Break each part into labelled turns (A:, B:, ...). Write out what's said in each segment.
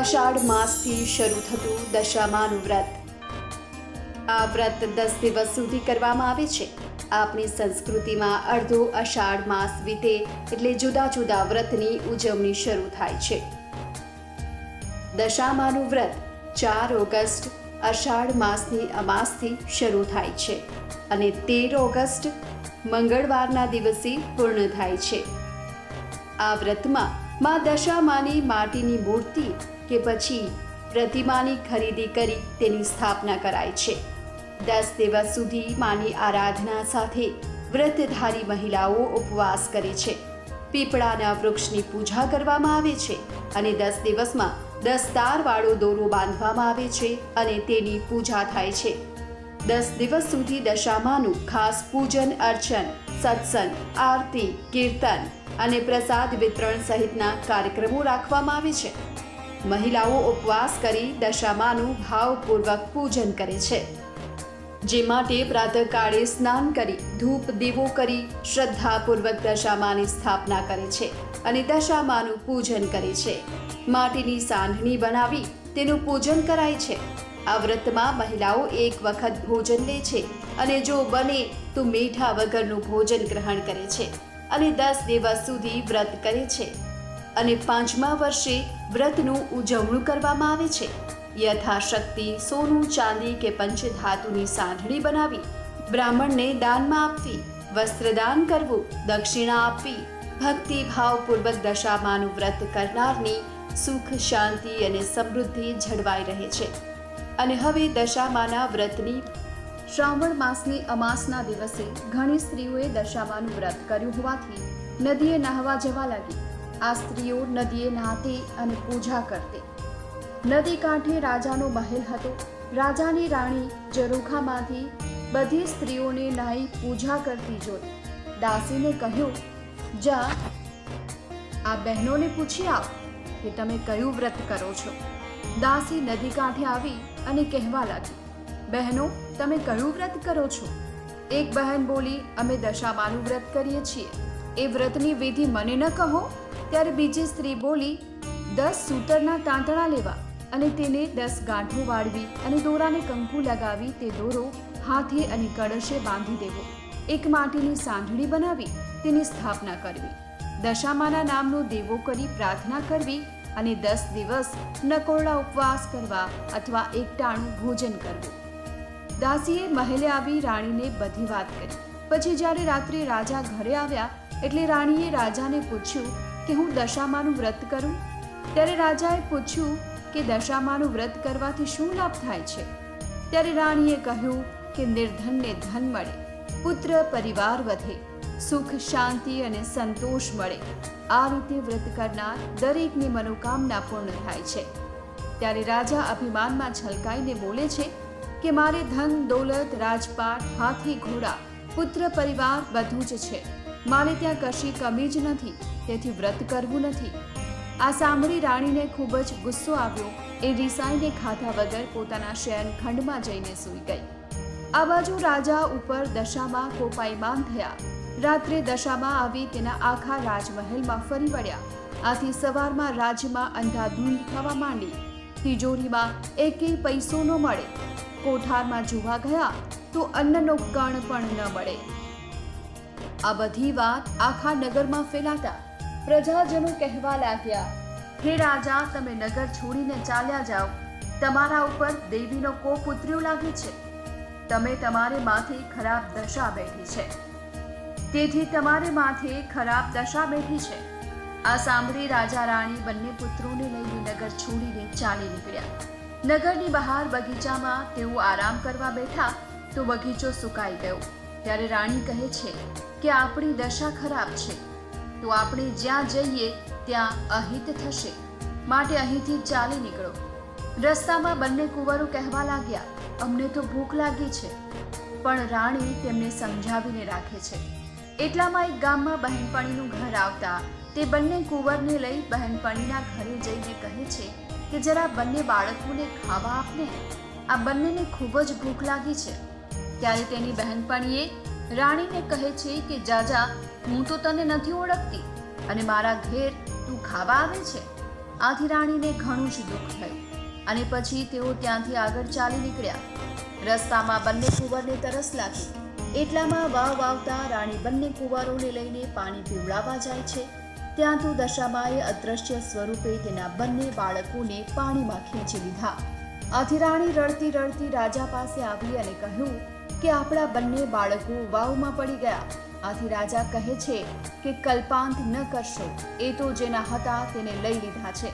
A: અષાઢ માસથી શરૂ થતું દશામાનું વ્રત. આ વ્રત દસ દિવસ સુધી કરવામાં આવે છે. આપણી સંસ્કૃતિમાં અડધો અષાઢ માસ વીતે એટલે જુદા જુદા વ્રતની ઉજવણી શરૂ થાય છે. દશામાનું વ્રત ચાર ઓગસ્ટ અષાઢ માસની અમાસથી શરૂ થાય છે અને તેર ઓગસ્ટ મંગળવારના દિવસે પૂર્ણ થાય છે. આ વ્રતમાં મા દશામાની માટીની મૂર્તિ કે પછી પ્રતિમાની ખરીદી કરી તેની સ્થાપના કરાય છે. દસ દિવસ સુધી માની આરાધના સાથે વ્રતધારી મહિલાઓ ઉપવાસ કરે છે. પીપળાના વૃક્ષની પૂજા કરવામાં આવે છે અને દસ દિવસમાં દસ તારવાળો દોરો બાંધવામાં આવે છે અને તેની પૂજા થાય છે. દસ દિવસ સુધી દશામાનું ખાસ પૂજન, અર્ચન, સત્સંગ, આરતી, કીર્તન અને પ્રસાદ વિતરણ સહિતના કાર્યક્રમો રાખવામાં આવે છે. મહિલાઓ ઉપવાસ કરી દશામાનું ભાવપૂર્વક પૂજન કરે છે. જે માટે પ્રાતઃકાળે સ્નાન કરી ધૂપ દીવો કરી શ્રદ્ધાપૂર્વક દશામાની સ્થાપના કરે છે અને દશામાનું પૂજન કરે છે. માટીની સાંઢણી બનાવી તેનું પૂજન કરાય છે. આ વ્રતમાં મહિલાઓ એક વખત ભોજન લે છે અને જો બને તો મીઠા વગરનું ભોજન ગ્રહણ કરે છે અને દસ દિવસ સુધી વ્રત કરે છે. અને પાંચમા વર્ષે વ્રતનું ઉજવણું કરવામાં આવે છે. યથાશક્તિ, સોનું, ચાંદી કે પંચધાતુની સાંધણી બનાવી, બ્રાહ્મણને દાનમાં આપવી, વસ્ત્રદાન કરવું, દક્ષિણા આપવી, ભક્તિભાવપૂર્વક દશામાનું વ્રત કરનારની સુખ, શાંતિ અને સમૃદ્ધિ જળવાઈ રહે છે. અને હવે દશામાના વ્રતની. શ્રાવણ માસની અમાસના દિવસે ઘણી સ્ત્રીઓએ દશામાનું વ્રત કર્યું હોવાથી નદીએ નહાવા જવા લાગી. આ સ્ત્રીઓ નદીએ નાહતી અને પૂજા કરતી. નદી કાંઠે રાજાનો મહેલ હતો. રાજાની રાણી જરૂખામાંથી બધી સ્ત્રીઓને નાહી પૂજા કરતી જોઈ. દાસીને કહ્યું, જા, આ બહેનોને પૂછી આવ કે તમે કયું વ્રત કરો છો. દાસી નદી કાંઠે આવી અને કહેવા લાગી, બહેનો, તમે કયું વ્રત કરો છો? એક બહેન બોલી, અમે દશામાનું વ્રત કરીએ છીએ. એ વ્રતની વિધિ મને ન કહો. ત્યારે બીજી સ્ત્રી બોલી, દસ સૂતરના તાંતણા લેવા. અને તેને દસ ગાંઠો વાળવી અને દોરાને કંકુ લગાવી તે દોરો હાથે અને કળશે બાંધી દેવો. એક માટીની સાંઢણી બનાવી તેની સ્થાપના કરવી. દશામાના નામનો દેવો કરી પ્રાર્થના કરવી અને દસ દિવસ નકોરડા ઉપવાસ કરવા અથવા એકટાણું ભોજન કરવું. દાસીએ મહેલે આવી રાણીને બધી વાત કરી. પછી જ્યારે રાત્રે રાજા ઘરે આવ્યા એટલે રાણીએ રાજાને પૂછ્યું કે હું દશામાનું વ્રત કરું? ત્યારે રાજાએ પૂછ્યું કે દશામાનું વ્રત કરવાથી શું લાભ થાય છે? ત્યારે રાણીએ કહ્યું કે નિર્ધનને ધન મળે, પુત્ર પરિવાર વધે, સુખ, શાંતિ અને સંતોષ મળે. આ રીતે વ્રત કરનાર દરેકની મનોકામના પૂર્ણ થાય છે. ત્યારે રાજા અભિમાનમાં છલકાઈને બોલે છે કે મારે ધન, દોલત, રાજપાટ, હાથી, ઘોડા, પુત્ર પરિવાર બધું જ છે. મારે ત્યાં કશી કમી જ નથી, તેથી વ્રત કરવું નથી. આ સાંભળી રાણીને ખૂબ જ ગુસ્સો આવ્યો. એ રીસાઈને ખાધા વગર પોતાના શયન ખંડમાં જઈને સૂઈ ગઈ. આ બાજુ રાજા ઉપર દશામાં કોપાયમાન થયા. રાત્રે દશામાં આવી તેના આખા રાજમહેલમાં ફરી વળ્યા. આથી સવારમાં રાજ્યમાં અંધાધૂંધ થવા માંડી. તિજોરીમાં એકેય પૈસો ન મળે. કોઠારમાં જોવા ગયા તો અન્નનો કણ પણ ન મળે. આ બધી વાત આખા નગરમાં ફેલાતા પ્રજાજનો કહેવા લાગ્યા હે રાજા, તમે નગર છોડીને ચાલ્યા જાઓ. તમારા ઉપર દેવીનો કોપ ઉતર્યો લાગે છે. તમે તમારે માથે ખરાબ દશા બેઠી છે. તેથી તમારે માથે ખરાબ દશા બેઠી છે. આ સાંભળી રાજા રાણી બંને પુત્રોને લઈને નગર છોડીને ચાલી નીકળ્યા. નગરની બહાર બગીચામાં તેઓ આરામ કરવા બેઠા તો બગીચો સુકાઈ ગયો. ત્યારે રાણી કહે છે કે આપણી દશા ખરાબ છે. તો આપણે જ્યાં જઈએ ત્યાં અહિત થશે. માટે અહીંથી ચાલી નીકળો. રસ્તામાં બંને કુંવરો કહેવા લાગ્યા, અમને તો ભૂખ લાગી છે. પણ રાણી તેમને સમજાવીને રાખે છે. એટલામાં એક ગામમાં બહેનપણીનું ઘર આવતા તે બંને કુંવરને લઈ બહેનપણીના ઘરે જઈને કહે છે કે જરા બંને બાળકોને ખાવા આપને. આ બંનેને ખૂબ જ ભૂખ લાગી છે. ત્યારે તેની બહેનપણીએ રાણીને કહે છે કે, જાજા, હું તો તને નથી ઓળખતી અને મારા ઘેર તું ખાવા આવે છે.
B: આથી રાણીને ઘણું જ દુઃખ થયું અને પછી તેઓ ત્યાંથી આગળ ચાલી નીકળ્યા. રસ્તામાં બંને કુંવરને તરસ લાગી. એટલામાં વાવ વાવતા રાણી બંને કુંવરોને લઈને પાણી પીવડાવવા જાય છે. ત્યાં તો દશામાએ અદ્રશ્ય સ્વરૂપે તેના બંને બાળકોને પાણીમાં ખેંચી લીધા. આથી રાણી રડતી રડતી રાજા પાસે આવી અને કહ્યું કે આપણા બંને બાળકો વાવમાં પડી ગયા. આથી રાજા કહે છે કે કલ્પાંત ન કરશો. એ તો જેના હતા તેને લઈ લીધા છે.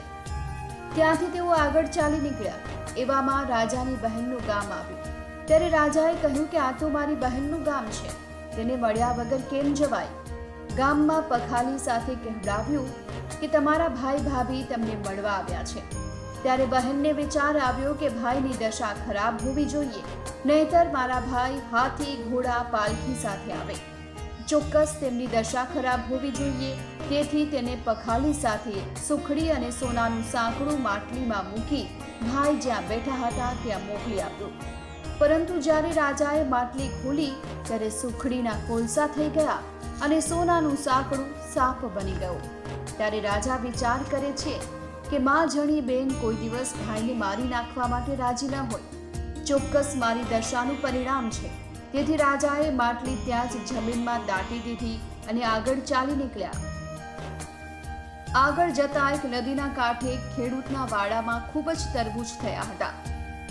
B: ત્યાંથી તેઓ આગળ ચાલી નીકળ્યા. એવામાં રાજાની બહેનનું ગામ આવ્યું. ત્યારે રાજાએ કહ્યું કે આ તો મારી બહેનનું ગામ છે. તેને મળ્યા વગર કેમ જવાય? ગામમાં પખાલી સાથે કહેવડાવ્યું કે તમારા ભાઈ ભાભી તમને મળવા આવ્યા છે. ત્યારે બહેનને વિચાર આવ્યો કે ભાઈની દશા ખરાબ હોવી જોઈએ. નહીતર મારા ભાઈ હાથી, ઘોડા, પાલખી સાથે આવે. ચોક્કસ તેમની દશા ખરાબ હોવી જોઈએ. તેથી તેને પખાલી સાથે સુખડી અને સોનાનું સાંકડું માટલીમાં મૂકી ભાઈ જ્યાં બેઠા હતા ત્યાં મોકલી આપ્યું. પરંતુ જ્યારે રાજાએ માટલી ખોલી, ત્યારે સુખડીના કોલસા થઈ ગયા અને સોનાનું સાંકડું સાપ બની ગયું. ત્યારે રાજા વિચાર કરે છે કે માં જણી બેન કોઈ દિવસ ભાઈને મારી નાખવા માટે રાજી ન હોય. ચોક્કસ મારી દશાનું પરિણામ છે. તેથી રાજાએ માટલી ત્યાં જ જમીનમાં દાટી દીધી અને આગળ ચાલી નીકળ્યા. આગળ જતા એક નદીના કાંઠે ખેડૂતના વાડામાં ખૂબ જ તરબૂચ થયા હતા.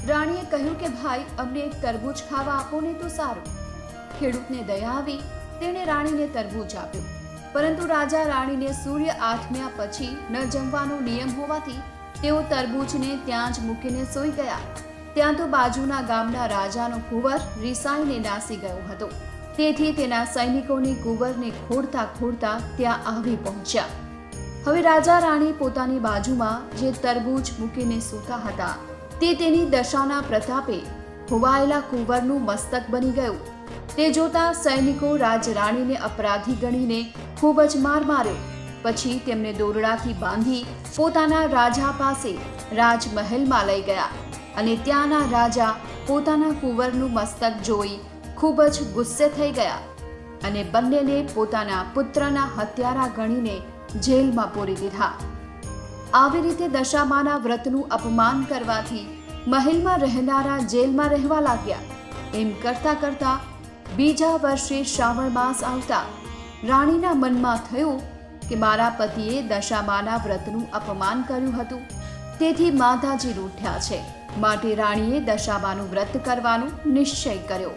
B: રાણીએ કહ્યું કે, ભાઈ, અમને એક તરબૂચ ખાવા આપો ને તો સારું. ખેડૂતને દયા આવી, તેણે રાણીને તરબૂચ આપ્યું. પરંતુ રાજા રાણીને સૂર્ય આઠમ્યા પછી ન જમવાનો નિયમ હોવાથી તેઓ તરબૂચને ત્યાં જ મૂકીને સૂઈ ગયા. ત્યાં તો બાજુના ગામના રાજાનો કુંવર રિસાઈને નાસી ગયો હતો. તેથી તેના સૈનિકોની કુંવરને ખોડતા ખોડતા ત્યાં આવી પહોંચ્યા. હવે રાજા રાણી પોતાની બાજુમાં જે તરબૂચ મૂકીને સૂતા હતા, તે તેની દશાના પ્રતાપે હોવાયેલા કુંવરનું મસ્તક બની ગયું. તે જોતા સૈનિકો રાજરાણીને અપરાધી ગણીને ખૂબ જ માર માર્યો. પછી તેમને દોરડાથી બાંધી પોતાના રાજા પાસે રાજમહેલમાં લઈ ગયા અને ત્યાંના રાજા પોતાના કુંવરનું મસ્તક જોઈ ખૂબ જ ગુસ્સે થઈ ગયા અને બંનેને પોતાના પુત્રના હત્યારા ગણીને જેલમાં પૂરી દીધા. આવી રીતે દશામાના વ્રતનું અપમાન કરવાથી મહેલમાં રહેનારા જેલમાં રહેવા લાગ્યા. એમ કરતા કરતા બીજા વર્ષે શ્રાવણ માસ આવતા રાણીના મનમાં થયું કે મારા પતિએ દશામાના વ્રતનું અપમાન કર્યું હતું. તેથી માતાજી રૂઠ્યા છે. માટે રાણીએ દશામાનું વ્રત કરવાનો નિશ્ચય કર્યો.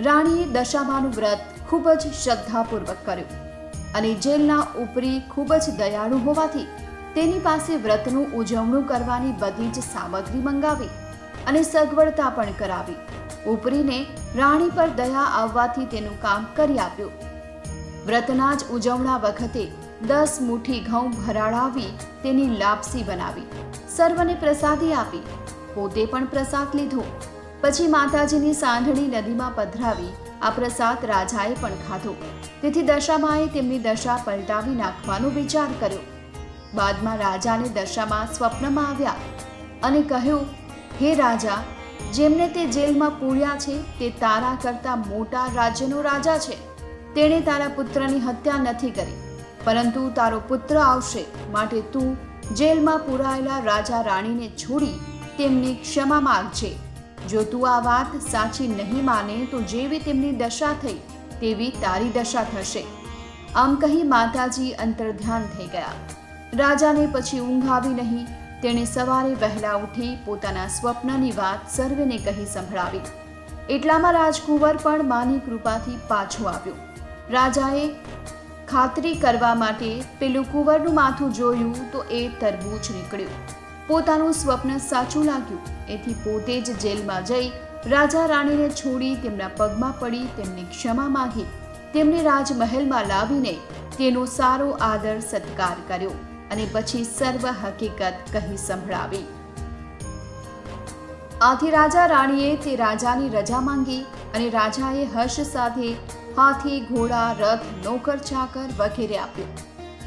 B: રાણીએ દશામાનું વ્રત ખૂબ જ શ્રદ્ધાપૂર્વક કર્યું અને જેલના ઉપરી ખૂબ જ દયાળુ હોવાથી તેની પાસે વ્રતનું ઉજવણું કરવાની બધી જ સામગ્રી મંગાવી અને સગવડતા પણ કરાવી. ઉપરીને રાણી પર દયા આવવાથી તેનું કામ કરી આપ્યું. વ્રતના જ ઉજવણા વખતે દસ મુઠ્ઠી ઘઉં ભરાડાવી તેની લાપસી બનાવી. સર્વને પ્રસાદી આપી. પોતે પણ પ્રસાદ લીધો. પછી માતાજીની સાંઢણી નદીમાં પધરાવી આ પ્રસાદ રાજાએ પણ ખાધો. તેથી દશામાએ તેમની દશા પલટાવી નાખવાનો વિચાર કર્યો. બાદમાં રાજાને દશામાં સ્વપ્નમાં આવ્યા અને કહ્યું હે રાજા, જેમને તે જેલમાં પૂર્યા છે, તે તારા કરતા મોટા રાજ્યનો રાજા છે. તેણે તારા પુત્રની હત્યા નથી કરી, પરંતુ તારો પુત્ર આવશે, માટે તું જેલમાં પૂરાયેલા રાજા રાણીને છોડી તેમની ક્ષમા માગજે. જો તું આ વાત સાચી નહીં માને, તો જેવી તેમની દશા થઈ, તેવી તારી દશા થશે. આમ કહી માતાજી અંતર્ધ્યાન થઈ ગયા. રાજાને પછી ઊંઘ આવી નહીં તેણે સવારે વહેલા ઉઠી પોતાના સ્વપ્નની વાત સર્વેને કહી સંભળાવી. એટલામાં રાજકુંવર પણ માની કૃપાથી પાછો આવ્યો. રાજાએ ખાતરી કરવા માટે પેલું કુંવરનું માથું જોયું તો એ તરબૂચ નીકળ્યું. પોતાનું સ્વપ્ન સાચું લાગ્યું. એથી પોતે જ જેલમાં જઈ રાજા રાણીને છોડી તેમના પગમાં પડી તેમની ક્ષમા માંગી. તેમને રાજમહેલમાં લાવીને તેનો સારો આદર સત્કાર કર્યો. અને પછી સર્વ હકીકત કહી સંભળાવી. આથી રાજા રાણીએ તે રાજાની રજા માંગી અને રાજાએ હર્ષ સાથે હાથી, ઘોડા, રથ, નોકર, ચાકર વગેરે આપ્યું.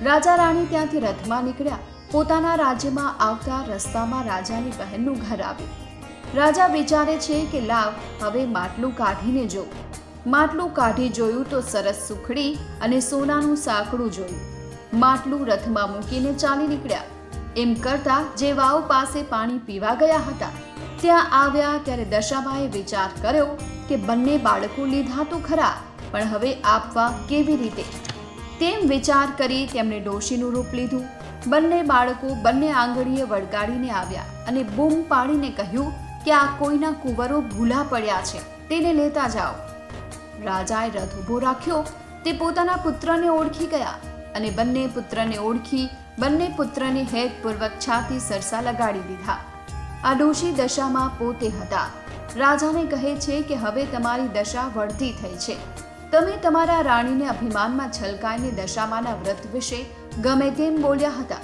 B: રાજા રાણી ત્યાંથી રથમાં નીકળ્યા. પોતાના રાજ્યમાં આવતા રસ્તામાં રાજાની બહેનનું ઘર આવ્યું. રાજા વિચારે છે કે, લાવ, હવે માટલું કાઢીને જો. માટલું કાઢી જોયું તો સરસ સુખડી અને સોનાનું સાંકડું જોયું. માટલું રથમાં મૂકીને ચાલી નીકળ્યા. એમ કરતા જે વાવ પાસે પાણી પીવા ગયા હતા. ત્યાં આવ્યા ત્યારે દશાબાએ વિચાર કર્યો કે બંને બાળકો લીધા તો ખરા, પણ હવે આપવા કેવી રીતે? તેમ વિચાર કરી તેમણે ડોશીનું રૂપ લીધું. બંને બાળકો બંને આંગળીએ વળગાડીને આવ્યા અને બૂમ પાડીને કહ્યું કે આ કોઈના કુંવરો ભૂલા પડ્યા છે, તેને લેતા જાઓ. રાજાએ રથ ઊભો રાખ્યો. તે પોતાના પુત્રને ઓળખી ગયા. અને બંને પુત્રને ઓળખી બંને પુત્રને હેતપૂર્વક છાતી સરસા લગાડી દીધા. આ ડોશી દશામાં પોતે હતા. રાજાને કહે છે કે હવે તમારી દશા વળતી થઈ છે. તમે તમારા રાણીને અભિમાનમાં છલકાઈને દશામાના વ્રત વિશે ગમે તેમ બોલ્યા હતા.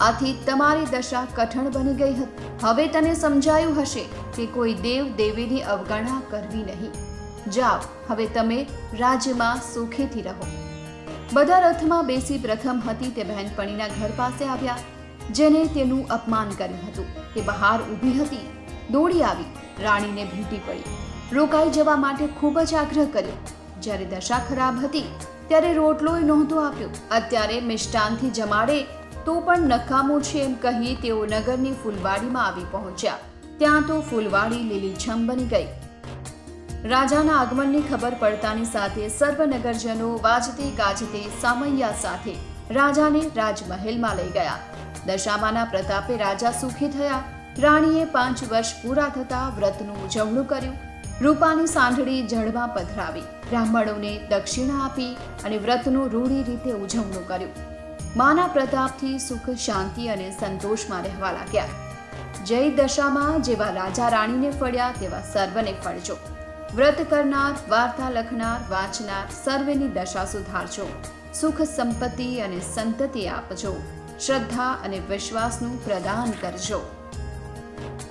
B: આથી તમારી દશા કઠણ બની ગઈ હતી. હવે તને સમજાયું હશે કે કોઈ દેવ દેવીની અવગણના કરવી નહીં. જાઓ, હવે તમે રાજ્યમાં સુખેથી રહો. બધા રથમાં બેસી પ્રથમ હતી તે બહેનપણીના ઘર પાસે આવ્યા, જેને તેનું અપમાન કર્યું હતું તે બહાર ઊભી હતી, દોડી આવી, રાણીને ભેટી પડી. રોકાઈ જવા માટે ખૂબ જ આગ્રહ કર્યો. જ્યારે દશા ખરાબ હતી, ત્યારે રોટલોય નહોતો આપ્યો. અત્યારે મિષ્ટાનથી જમાડે, તો પણ નકામું છે એમ કહી તેઓ નગરની ફૂલવાડીમાં આવી પહોંચ્યા. ત્યાં તો ફૂલવાડી લીલીછમ બની ગઈ. રાજાના આગમનની ખબર પડતાની સાથે સર્વ નગરજનો વાજતે ગાજતે સામૈયા સાથે રાજાને રાજમહેલમાં લઈ ગયા. દશામાના પ્રતાપે રાજા સુખી થયા. રાણીએ પાંચ વર્ષ પૂરા થતા વ્રતનું ઉજવણું કર્યું. રૂપાની સાંઢળી જળમાં પધરાવી બ્રાહ્મણોને દક્ષિણા આપી અને વ્રતનું રૂઢી રીતે ઉજવણું કર્યું. માના પ્રતાપથી સુખ, શાંતિ અને સંતોષમાં રહેવા લાગ્યા. જય દશામાં જેવા રાજા રાણીને ફળ્યા તેવા સર્વને ફળજો. વ્રત કરનાર, વાર્તા લખનાર, વાંચનાર સર્વેની દશા સુધારજો. સુખ સંપત્તિ અને સંતતિ આપજો. શ્રદ્ધા અને વિશ્વાસનું પ્રદાન કરજો.